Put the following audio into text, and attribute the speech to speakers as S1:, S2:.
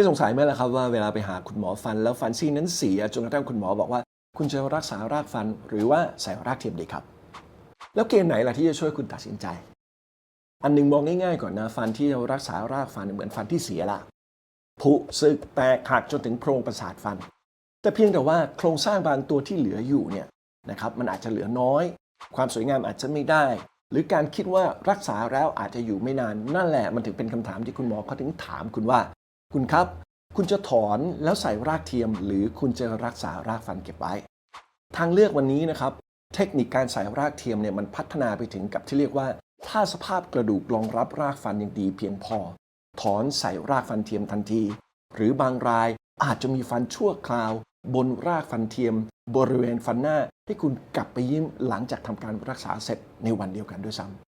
S1: ยสงสัยไหมล่ะครับว่าเวลาไปหาคุณหมอฟันแล้วฟันซี่นั้นเสียจนกระทั่งคุณหมอบอกว่า คุณจะรักษารากฟันหรือว่าใส่รากเทียมดีครับ แล้วเกณฑ์ไหนล่ะที่จะช่วยคุณตัดสินใจ อันหนึงมองง่ายๆก่อนนะฟันที่จะรักษารากฟันเหมือนฟันที่เสียละผุสึกแตกหักจนถึงโพรงประสาทฟัน แต่เพียงแต่ว่าโครงสร้างบางตัวที่เหลืออยู่เนี่ยนะครับมันอาจจะเหลือน้อย ความสวยงามอาจจะไม่ได้ หรือการคิดว่ารักษาแล้วอาจจะอยู่ไม่นานนั่นแหละมันถึงเป็นคำถามที่คุณหมอเขาถึงถามคุณว่า คุณครับ คุณจะถอนแล้วใส่รากเทียม หรือคุณจะรักษารากฟันเก็บไว้ ทางเลือกวันนี้นะครับ เทคนิคการใส่รากเทียมเนี่ยมันพัฒนาไปถึงกับที่เรียกว่า ถ้าสภาพกระดูกรองรับรากฟันย่างดีเพียงพอ ถอนใส่รากฟันเทียมทันที หรือบางรายอาจจะมีฟันชั่วคราว บนรากฟันเทียม บริเวณฟันหน้าให้คุณกลับไปยิ้มหลังจากทำการรักษาเสร็จในวันเดียวกันด้วยซ้ำ